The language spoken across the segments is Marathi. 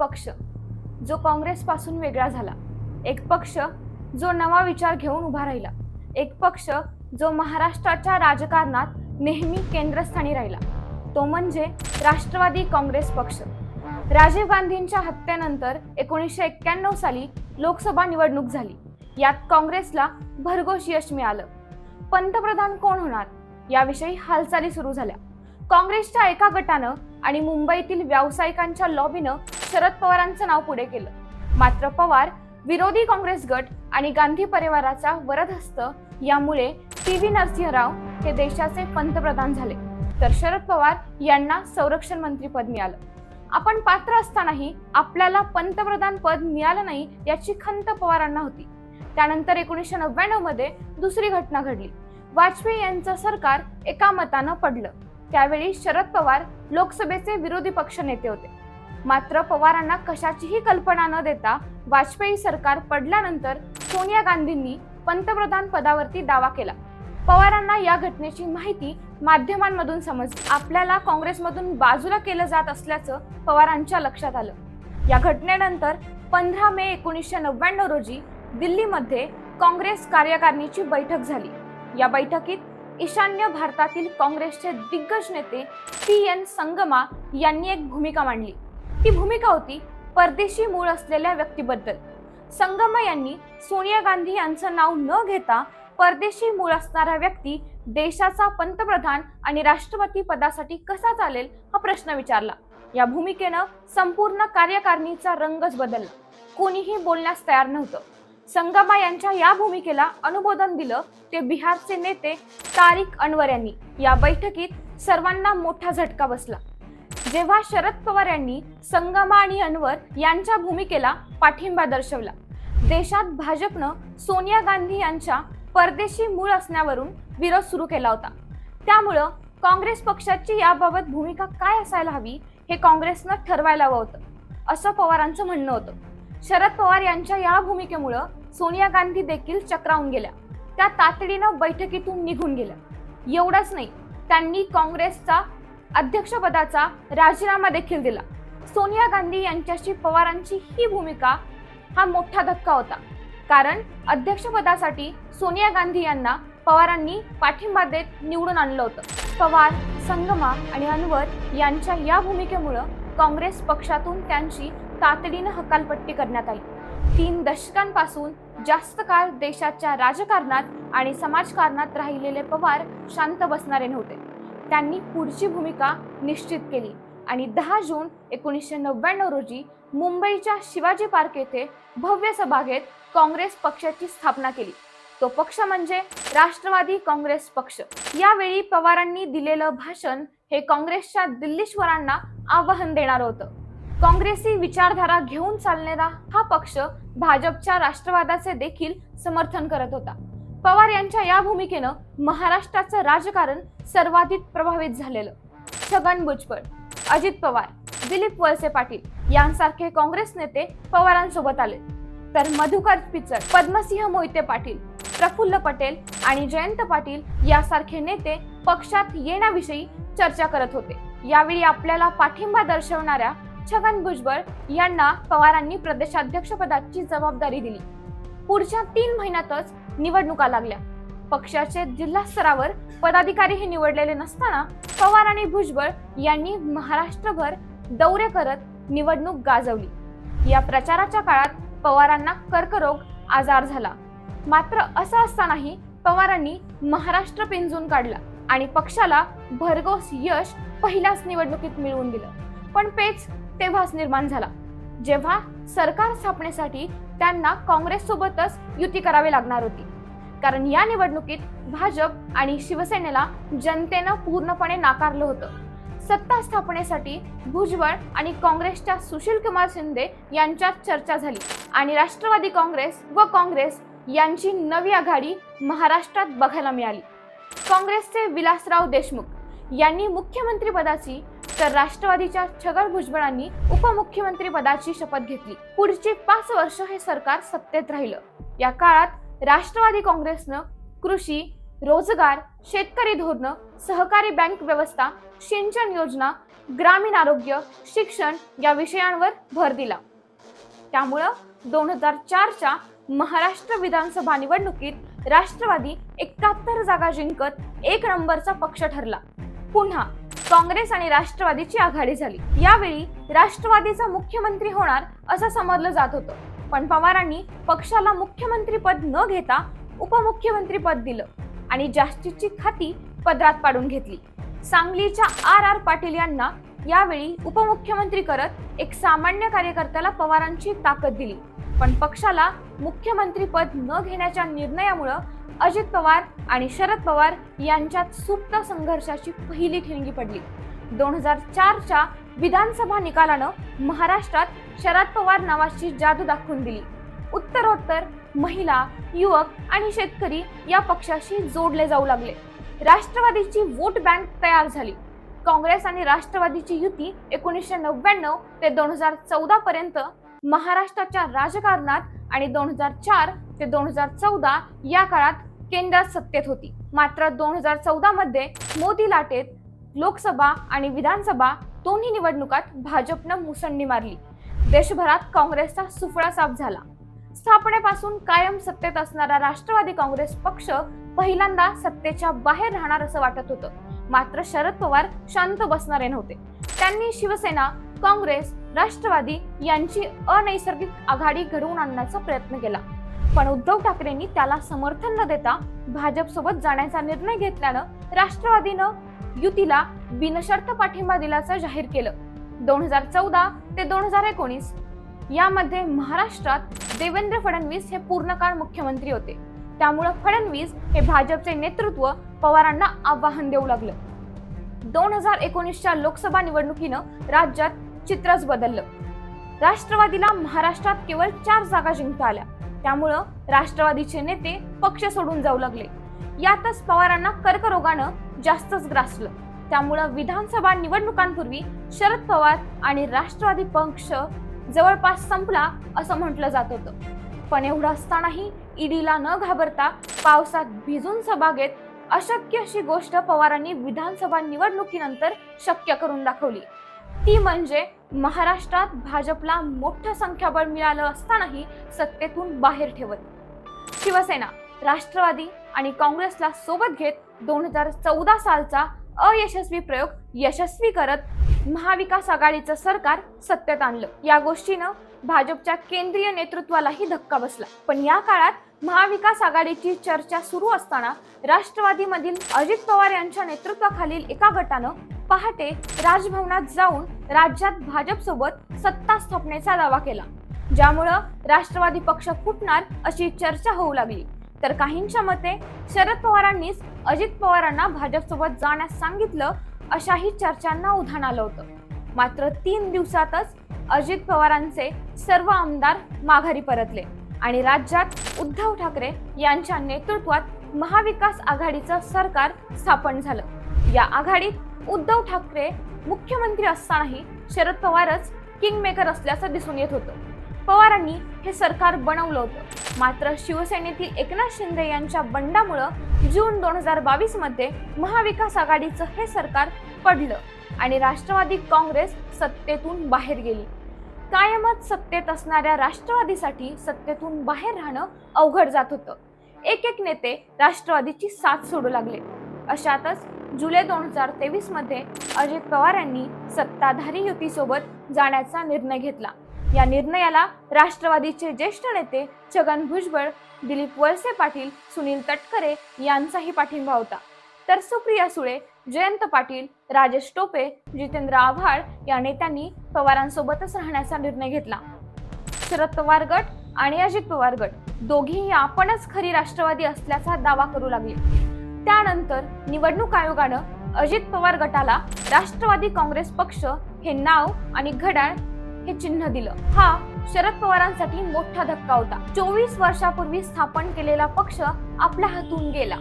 पक्ष जो काँग्रेसपासून वेगळा झाला. एक पक्ष जो नवा विचार घेऊन उभा राहिला. एक पक्ष जो महाराष्ट्राच्या राजकारणात नेहमी केंद्रस्थानी राहिला. तो म्हणजे राष्ट्रवादी काँग्रेस पक्ष. राजीव गांधींच्या हत्येनंतर एकोणीसशे एक्क्याण्णव साली लोकसभा निवडणूक झाली. यात काँग्रेसला भरघोस यश मिळालं. पंतप्रधान कोण होणार? याविषयी हालचाली सुरू झाल्या. काँग्रेसच्या एका गटानं आणि मुंबईतील व्यावसायिकांच्या लॉबीनं शरद पवारांचं नाव पुढे केलं मात्र पवार विरोधी काँग्रेस गट आणि गांधी परिवाराचा वरदहस्त यामुळे पी व्ही नरसिंहराव हे देशाचे पंतप्रधान झाले. तर शरद पवार यांना संरक्षण मंत्री पद मिळालं. आपण पात्र असतानाही आपल्याला पंतप्रधान पद मिळालं नाही याची खंत पवारांना होती. त्यानंतर एकोणीसशे नव्याण्णवमध्ये दुसरी घटना घडली. वाजपेयी यांचं सरकार एका मतानं पडलं. त्यावेळी शरद पवार लोकसभेचे विरोधी पक्ष नेते होते. मात्र पवारांना कशाचीही कल्पना न देता वाजपेयी सरकार पडल्यानंतर सोनिया गांधींनी पंतप्रधान पदावरती दावा केला. पवारांना या घटनेची माहिती माध्यमांमधून समजली आपल्याला काँग्रेसमधून बाजूला केलं जात असल्याचं पवारांच्या लक्षात आलं. या घटनेनंतर पंधरा मे एकोणीसशे नव्याण्णव रोजी दिल्लीमध्ये काँग्रेस कार्यकारिणीची बैठक झाली. या बैठकीत ईशान्य भारतातील काँग्रेसचे दिग्गज नेते पी एन संगमा यांनी एक भूमिका मांडली. ती भूमिका होती परदेशी मूळ असलेल्या व्यक्तीबद्दल. संगमा यांनी सोनिया गांधी यांचं नाव न घेता परदेशी मूळ असणारा व्यक्ती देशाचा पंतप्रधान आणि राष्ट्रपती पदासाठी कसा चालेल हा प्रश्न विचारला. या भूमिकेनं संपूर्ण कार्यकारिणीचा रंगच बदलला. कोणीही बोलण्यास तयार नव्हतं. संगमा यांच्या या भूमिकेला अनुमोदन दिलं ते बिहारचे नेते तारिक अनवर यांनी. या बैठकीत सर्वांना मोठा झटका बसला. जेव्हा शरद पवार यांनी संगमा आणि अनवर यांच्या भूमिकेला पाठिंबा दर्शवला. देशात भाजपनं सोनिया गांधी यांच्या परदेशी मूळ असण्यावरून विरोध सुरू केला होता. त्यामुळं काँग्रेस पक्षाची याबाबत भूमिका काय असायला हवी हे काँग्रेसनं ठरवायला हवं होतं असं पवारांचं म्हणणं होतं. शरद पवार यांच्या या भूमिकेमुळं सोनिया गांधी देखील चक्रावून गेल्या. त्या तातडीनं बैठकीतून निघून गेल्या. एवढंच नाही त्यांनी काँग्रेसचा अध्यक्षपदाचा राजीनामा देखील दिला. सोनिया गांधी यांच्याशी पवारांची ही भूमिका हा मोठा धक्का होता. कारण अध्यक्षपदासाठी सोनिया गांधी यांना पवारांनी पाठिंबा देत निवडून आणलं होतं. पवार संगमा आणि अनवर यांच्या या भूमिकेमुळं काँग्रेस पक्षातून त्यांची तातडीनं हकालपट्टी करण्यात आली. तीन दशकांपासून जास्त काळ देशाच्या राजकारणात आणि समाजकारणात राहिलेले पवार शांत बसणारे नव्हते. त्यांनी पुढची भूमिका निश्चित केली. आणि दहा जून एकोणीसशे नव्याण्णव रोजी मुंबईच्या शिवाजी पार्क येथे भव्य सभागेत काँग्रेस पक्षाची स्थापना केली. तो पक्ष म्हणजे राष्ट्रवादी काँग्रेस पक्ष. यावेळी पवारांनी दिलेलं भाषण हे काँग्रेसच्या दिल्लीश्वरांना आवाहन देणार होतं. काँग्रेसी विचारधारा घेऊन चालणारा हा पक्ष भाजपच्या राष्ट्रवादाचे देखील समर्थन करत होता. पवार यांच्या या भूमिकेनं महाराष्ट्राचं राजकारण सर्वाधिक प्रभावित झालेलं. छगन भुजबळ अजित पवार दिलीप वळसे पाटील यांसारखे काँग्रेस नेते पवारांसोबत आले. तर मधुकर पिचड पद्मसिंह मोहिते पाटील प्रफुल्ल पटेल आणि जयंत पाटील यासारखे नेते पक्षात येण्याविषयी चर्चा करत होते. यावेळी आपल्याला पाठिंबा दर्शवणाऱ्या छगन भुजबळ यांना पवारांनी प्रदेशाध्यक्षपदाची जबाबदारी दिली. पुढच्या तीन महिन्यातच निवडणुका लागल्या. पक्षाचे जिल्हा स्तरावर पदाधिकारीही निवडलेले नसताना पवार आणि भुजबळ यांनी महाराष्ट्रभर दौरे करत निवडणूक गाजवली. या प्रचाराच्या काळात पवारांना कर्करोग आजार झाला. मात्र असं असतानाही पवारांनी महाराष्ट्र पिंजून काढला आणि पक्षाला भरघोस यश पहिल्याच निवडणुकीत मिळवून दिलं. पण पेच तेव्हाच निर्माण झाला. जेव्हा सरकार स्थापनेसाठी त्यांना काँग्रेससोबतच युती करावी लागणार होती. कारण या निवडणुकीत भाजप आणि शिवसेनेला जनतेनं पूर्णपणे नाकारलं होतं. सत्ता स्थापनेसाठी भुजबळ आणि काँग्रेसच्या सुशील कुमार शिंदे यांच्यात चर्चा झाली आणि राष्ट्रवादी काँग्रेस व काँग्रेस यांची नवी आघाडी महाराष्ट्रात बघायला मिळाली. काँग्रेसचे विलासराव देशमुख यांनी मुख्यमंत्रीपदाची तर राष्ट्रवादीच्या छगन भुजबळांनी उपमुख्यमंत्री पदाची शपथ घेतली. पुढची पाच वर्ष हे सरकार सत्तेत राहिलं. या काळात राष्ट्रवादी काँग्रेसनं कृषी रोजगार शेतकरी धोरणं सहकारी बँक व्यवस्था सिंचन योजना ग्रामीण आरोग्य शिक्षण या विषयांवर भर दिला. त्यामुळं दोन हजार चारच्या महाराष्ट्र विधानसभा निवडणुकीत राष्ट्रवादी एकाहत्तर जागा जिंकत एक नंबरचा पक्ष ठरला. पुन्हा काँग्रेस आणि राष्ट्रवादीची आघाडी झाली. यावेळी राष्ट्रवादीचा मुख्यमंत्री होणार असं समजलं जात होतं. पण पवारांनी पक्षाला मुख्यमंत्री पद न घेता उपमुख्यमंत्री पद दिलं आणि जास्तीची खाती पदरात पाडून घेतली. सांगलीच्या आर आर पाटील यांना यावेळी उपमुख्यमंत्री करत एक सामान्य कार्यकर्त्याला पवारांची ताकद दिली. पण पक्षाला मुख्यमंत्री पद न घेण्याच्या निर्णयामुळं अजित पवार आणि शरद पवार यांच्यात सुप्त संघर्षाची पहिली ठिणगी पडली. दोन हजार चारच्या विधानसभा निकालानं महाराष्ट्रात शरद पवार नावाची जादू दाखवून दिली. उत्तरोत्तर महिला युवक आणि शेतकरी या पक्षाशी जोडले जाऊ लागले. राष्ट्रवादीची वोट बँक तयार झाली. काँग्रेस आणि राष्ट्रवादीची युती एकोणीसशे नव्याण्णव ते दोन हजार चौदा पर्यंत महाराष्ट्राच्या राजकारणात आणि दोन हजार चार ते दोन हजार चौदा या काळात केंद्रात सत्तेत होती. मात्र दोन हजार चौदा मध्ये मोदी लाटेत लोकसभा आणि विधानसभा दोन्ही निवडणुकात भाजपनं मुसंडी मारली. देशभरात काँग्रेसचा सुफळा साफ झाला. स्थापनेपासून कायम सत्तेत असणारा राष्ट्रवादी काँग्रेस पक्ष पहिल्यांदा सत्तेच्या बाहेर राहणार असं वाटत होतं. मात्र शरद पवार शांत बसणारे नव्हते. त्यांनी शिवसेना काँग्रेस राष्ट्रवादी यांची अनैसर्गिक आघाडी घडवून आणण्याचा प्रयत्न केला. पण उद्धव ठाकरेंनी त्याला समर्थन न देता भाजपसोबत जाण्याचा निर्णय घेतल्यानं राष्ट्रवादीनं युतीला बिनशर्त पाठिंबा दिल्याचं जाहीर केलं. दोन हजार चौदा ते दोन हजार एकोणीस यामध्ये महाराष्ट्रात देवेंद्र फडणवीस हे पूर्णकाळ मुख्यमंत्री होते. त्यामुळं फडणवीस हे भाजपचे नेतृत्व पवारांना आव्हान देऊ लागलं. दोन हजार एकोणीसच्या लोकसभा निवडणुकीनं राज्यात चित्रच बदललं. राष्ट्रवादीला महाराष्ट्रात केवळ चार जागा जिंकता आल्या. त्यामुळं राष्ट्रवादीचे नेते पक्ष सोडून जाऊ लागले. यातच पवारांना कर्करोगानं जास्तच ग्रासलं. त्यामुळं विधानसभा निवडणुकांपूर्वी शरद पवार आणि राष्ट्रवादी पक्ष जवळपास संपला असं म्हटलं जात होतं. पण एवढं असतानाही ईडीला न घाबरता पावसात भिजून सभा घेत अशक्य अशी गोष्ट पवारांनी विधानसभा निवडणुकीनंतर शक्य करून दाखवली. ती म्हणजे महाराष्ट्रात भाजपला मोठं संख्याबळ मिळालं असतानाही सत्तेतून बाहेर ठेवत. शिवसेना राष्ट्रवादी आणि काँग्रेसला सोबत घेत दोन हजार चौदा सालचा अयशस्वी प्रयोग यशस्वी करत महाविकास आघाडीचं सरकार सत्तेत आणलं. या गोष्टीनं भाजपच्या केंद्रीय नेतृत्वालाही धक्का बसला. पण या काळात महाविकास आघाडीची चर्चा सुरू असताना राष्ट्रवादीमधील अजित पवार यांच्या नेतृत्वाखालील एका गटानं पहाटे राजभवनात जाऊन राज्यात भाजपसोबत सत्ता स्थापनेचा दावा केला. ज्यामुळं राष्ट्रवादी पक्ष फुटणार अशी चर्चा होऊ लागली. तर काहींच्या मते शरद पवारांनीच अजित पवारांना भाजपसोबत जाण्यास सांगितलं अशाही चर्चांना उधाण आलं होतं. मात्र तीन दिवसातच अजित पवारांचे सर्व आमदार माघारी परतले. आणि राज्यात उद्धव ठाकरे यांच्या नेतृत्वात महाविकास आघाडीचं सरकार स्थापन झालं. या आघाडीत उद्धव ठाकरे मुख्यमंत्री असतानाही शरद पवारच किंगमेकर असल्याचं दिसून येत होतं. पवारांनी हे सरकार बनवलं होतं. मात्र शिवसेनेतील एकनाथ शिंदे यांच्या बंडामुळं जून दोन हजार बावीसमध्ये महाविकास आघाडीचं हे सरकार पडलं आणि राष्ट्रवादी काँग्रेस सत्तेतून बाहेर गेली. कायमच सत्तेत असणाऱ्या राष्ट्रवादीसाठी सत्तेतून बाहेर राहणं अवघड जात होतं. एक एक नेते राष्ट्रवादीची साथ सोडू लागले. अशातच जुलै दोन हजार तेवीसमध्ये अजित पवार यांनी सत्ताधारी युतीसोबत जाण्याचा निर्णय घेतला. या निर्णयाला राष्ट्रवादीचे ज्येष्ठ नेते छगन भुजबळ दिलीप वळसे पाटील सुनील तटकरे यांचाही पाठिंबा होता. तर सुप्रिया सुळे जयंत पाटील राजेश टोपे जितेंद्र आव्हाड या नेत्यांनी पवारांसोबतच राहण्याचा निर्णय घेतला. शरद पवार गट आणि अजित पवार गट दोघेही आपणच खरी राष्ट्रवादी असल्याचा दावा करू लागले. त्यानंतर निवडणूक आयोगानं अजित पवार गटाला राष्ट्रवादी काँग्रेस पक्ष हे नाव आणि घड्याळ हे चिन्ह दिलं. हा शरद पवारांसाठी मोठा धक्का होता. चोवीस वर्षापूर्वी स्थापन केलेला पक्ष आपल्या हातून गेला.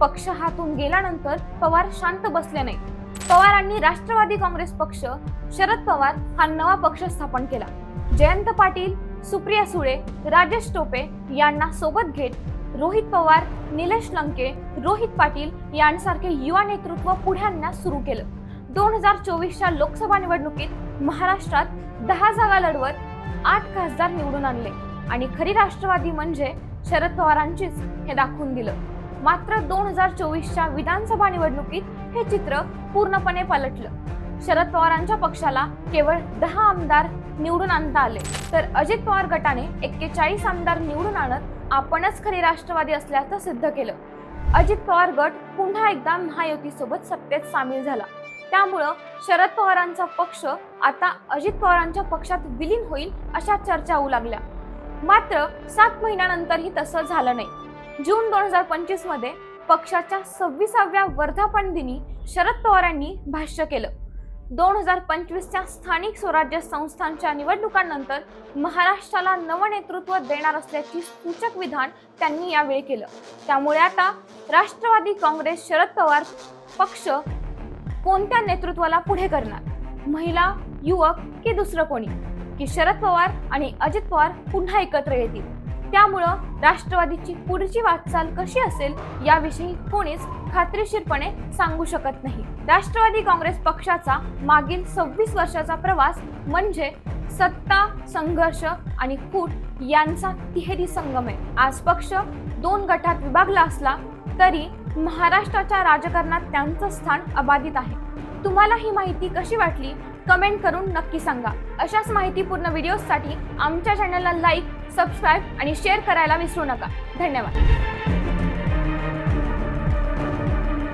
पक्ष हातून गेल्यानंतर पवार शांत बसले नाही पवारांनी राष्ट्रवादी काँग्रेस पक्ष शरद पवार हा नवा पक्ष स्थापन केला. जयंत पाटील सुप्रिया सुळे राजेश टोपे यांना सोबत घेत रोहित पवार निलेश लंके रोहित पाटील यांसारखे युवा नेतृत्व पुढे आणण्यास सुरू केलं. दोन हजार चोवीसच्या लोकसभा निवडणुकीत महाराष्ट्रात दहा जागा लढवत आठ खासदार निवडून आणले आणि खरी राष्ट्रवादी म्हणजे शरद पवारांचीच हे दाखवून दिलं. मात्र दोन हजार चोवीसच्या विधानसभा निवडणुकीत हे चित्र पूर्णपणे पलटलं. शरद पवारांच्या पक्षाला केवळ दहा आमदार निवडून आणता आले तर अजित पवार गटाने एक्केचाळीस आमदार निवडून आणत आपणच खरी राष्ट्रवादी असल्याचं सिद्ध केलं. अजित पवार गट पुन्हा एकदा महायुतीसोबत सत्तेत सामील झाला. त्यामुळं शरद पवारांचा पक्ष आता अजित पवारांच्या पक्षात विलीन होईल अशा चर्चा होऊ लागल्या. मात्र सात महिन्यानंतरही तसं झालं नाही. जून दोन हजार पंचवीसमध्ये पक्षाच्या सव्वीसाव्या वर्धापन दिनी शरद पवारांनी भाष्य केलं. दोन हजार पंचवीसच्या स्थानिक स्वराज्य संस्थांच्या निवडणुकांनंतर महाराष्ट्राला नवनेतृत्व देणार असल्याची सूचक विधान त्यांनी यावेळी केलं. त्यामुळे आता राष्ट्रवादी काँग्रेस शरद पवार पक्ष कोणत्या नेतृत्वाला पुढे करणार? महिला युवक की दुसरं कोणी? की शरद पवार आणि अजित पवार पुन्हा एकत्र येतील? त्यामुळं राष्ट्रवादीची पुढची वाटचाल कशी असेल याविषयी कोणीच खात्रीशीरपणे सांगू शकत नाही. राष्ट्रवादी काँग्रेस पक्षाचा मागील सव्वीस वर्षाचा प्रवास म्हणजे सत्ता संघर्ष आणि फूट यांचा तिहेरी संगम आहे. आज पक्ष दोन गटात विभागला असला तरी महाराष्ट्राच्या राजकारणात त्यांचं स्थान अबाधित आहे. तुम्हाला ही माहिती कशी वाटली? कमेंट करून नक्की सांगा. अशाच माहितीपूर्ण व्हिडिओजसाठी आमच्या चॅनलला लाईक सबस्क्राईब आणि शेअर करायला विसरू नका. धन्यवाद.